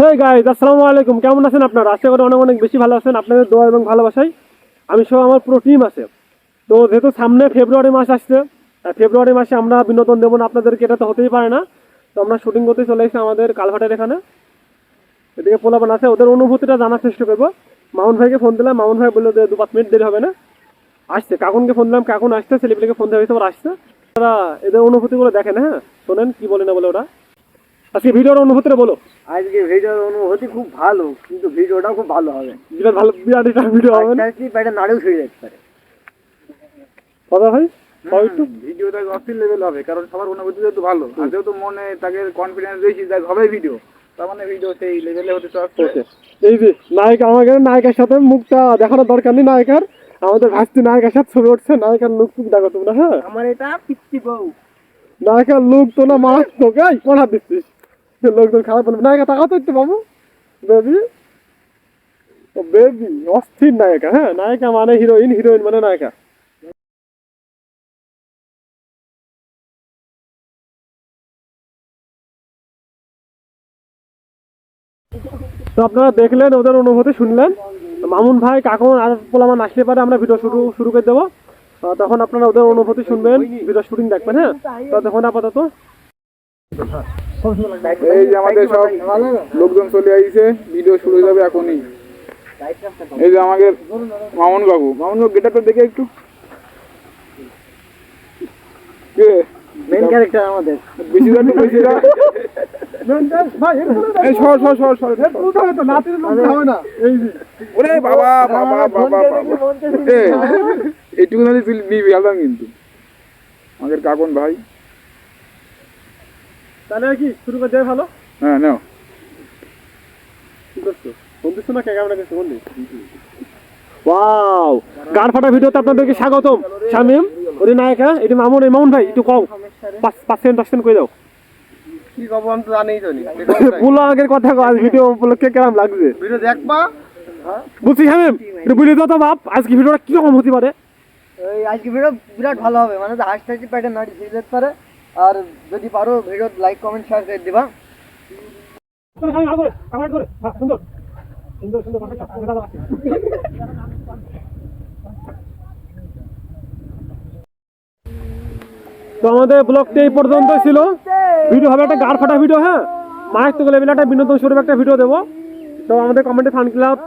Hey guys আসসালামু আলাইকুম। কেমন আছেন আপনারা? আশা করি অনেক অনেক বেশি ভালো আছেন। আপনাদের দোয়া এবং ভালোবাসাই আমি সহ আমার পুরো টিম আছে। তো যেহেতু সামনে ফেব্রুয়ারি মাস আসছে ফেব্রুয়ারি মাসে আমরা বিনোদন দেবো না আপনাদেরকে, এটা তো হতেই পারে না। তো আমরা শুটিং করতে চলে এসেছি আমাদের কালভাটের এখানে। এদিকে পোলাপান আছে, ওদের অনুভূতিটা জানার চেষ্টা করব। মামুন ভাইকে ফোন দিলাম। মামুন ভাই বলল যে দু পাঁচ মিনিট দেরি হবে না। আসছে। কাকুনকে ফোন দিলাম। কাকুন আসছে, ছেলেপিলেকে ফোন দেওয়া হয়েছে ওরা আসছে। তারা এদের অনুভূতিগুলো দেখেন হ্যাঁ? শোনেন কি বলে না বলে ওরা। আজকে ভিডিওর অনুভূতিটা বলো। আজকে ভিডিওর অনুভূতি খুব ভালো কিন্তু ভিডিওটাও খুব ভালো হবে। যেটা ভালো বিরাট একটা ভিডিও হবে না? আজকে পেটে নাড়েও ছিঁড়ে যেতে পারে? কথা ভাই? একটু। ভিডিওটা অস্থির লেভেল হবে কারণ সবার অনুভূতি যেহেতু ভালো। আর যেহেতু মনে তাকে কনফিডেন্স দিয়েছি দেখ হবে ভিডিও তার মানে ভিডিও সেই লেভেলে হতে চাচ্ছে এই যে নায়িকা আমাকে নায়িকার সাথে মুখটা দেখানোর দরকার নেই নায়িকার। আমাদের ভাস্তি নায়িকার সাথে ছবি উঠছে নায়িকার লুক টুক দেখো তোমরা হ্যাঁ? আমার এটা পিচ্ছি বউ। নায়িকার লুক তো না তো গাই পড়া দিচ্ছিস? লোকজন খারাপ বলবে, নায়িকা একটু বাবু। বেবি বেবি অস্থির নায়িকা হ্যাঁ? নায়িকা মানে হিরোইন হিরোইন মানে নায়িকা। তো আপনারা দেখলেন, ওদের অনুভূতি শুনলেন। মামুন ভাই কাকুন আর পোলামান আসলে পারে, আমরা ভিডিও শুরু শুরু করে দেবো। তখন আপনারা ওদের অনুভূতি শুনবেন ভিডিও শুটিং দেখবেন হ্যাঁ? তো তখন আপাতত এই যে আমাদের সব লোকজন চলে আসছে ভিডিও শুরু হয়ে যাবে এখনই। এই যে আমাদের মামুন বাবু মামুন বাবু দেখে একটু। কে? মেন ক্যারেক্টার আমাদের। বেশি বেশি দাও এই সর সর সর সর। ওরে বাবা বাবা বাবা বাবা। এইটুকু নিবি কিন্তু। আমাদের কাকুন ভাই। তাহলে কি শুরু করে দেয় ভালো। হ্যাঁ নাও। ওয়াও! গান ফাটা ভিডিওতে আপনাদেরকে স্বাগতম। শামিম ওরে নায়িকা এটি মামুন এই মামুন ভাই একটু কও। পাঁচ পাঁচ সেকেন্ড দশ সেকেন্ড দাও। কি খবর আমি তো জানিই তো নি। আগের কথা ভিডিও উপলক্ষে কেমন লাগছে। ভিডিও দেখবা। বলছি শামিম একটু বলে দাও তো বাপ আজকে ভিডিওটা কীরকম হতে পারে? এই আজকে ভিডিও বিরাট ভালো হবে মানে হাসতে হাসতে পেটে নাড়ি ছিঁড়ে যেতে পারে। আর যদি পারো ভিডিও লাইক কমেন্ট শেয়ার করে দিবা। সুন্দর তো আমাদের ব্লগটি এই পর্যন্ত ছিল। ভিডিও হবে একটা গাড় ফাটা ভিডিও হ্যাঁ? মায়ের তো লেভেলে একটা বিনোদন স্বরূপ একটা ভিডিও দেবো। তো আমাদের কমেন্টে ফান ক্লাব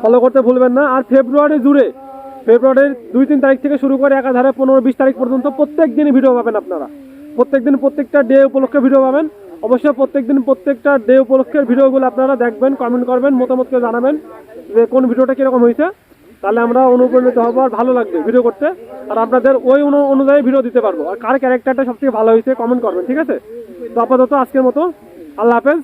ফলো করতে ভুলবেন না। আর ফেব্রুয়ারি জুড়ে ফেব্রুয়ারির দুই তিন তারিখ থেকে শুরু করে একাধারে পনেরো বিশ তারিখ পর্যন্ত প্রত্যেক দিনই ভিডিও পাবেন আপনারা। প্রত্যেক দিন প্রত্যেকটা ডে উপলক্ষে ভিডিও পাবেন। অবশ্যই প্রত্যেক দিন প্রত্যেকটা ডে উপলক্ষের ভিডিওগুলো আপনারা দেখবেন কমেন্ট করবেন, মতামতকে জানাবেন যে কোন ভিডিওটা কীরকম হয়েছে। তাহলে আমরা অনুপ্রাণিত হব আর ভালো লাগবে ভিডিও করতে। আর আপনাদের ওই অনুযায়ী ভিডিও দিতে পারব। আর কার ক্যারেক্টারটা সবথেকে ভালো হয়েছে কমেন্ট করবেন, ঠিক আছে? তো আপাতত আজকের মতো। আল্লাহ হাফেজ।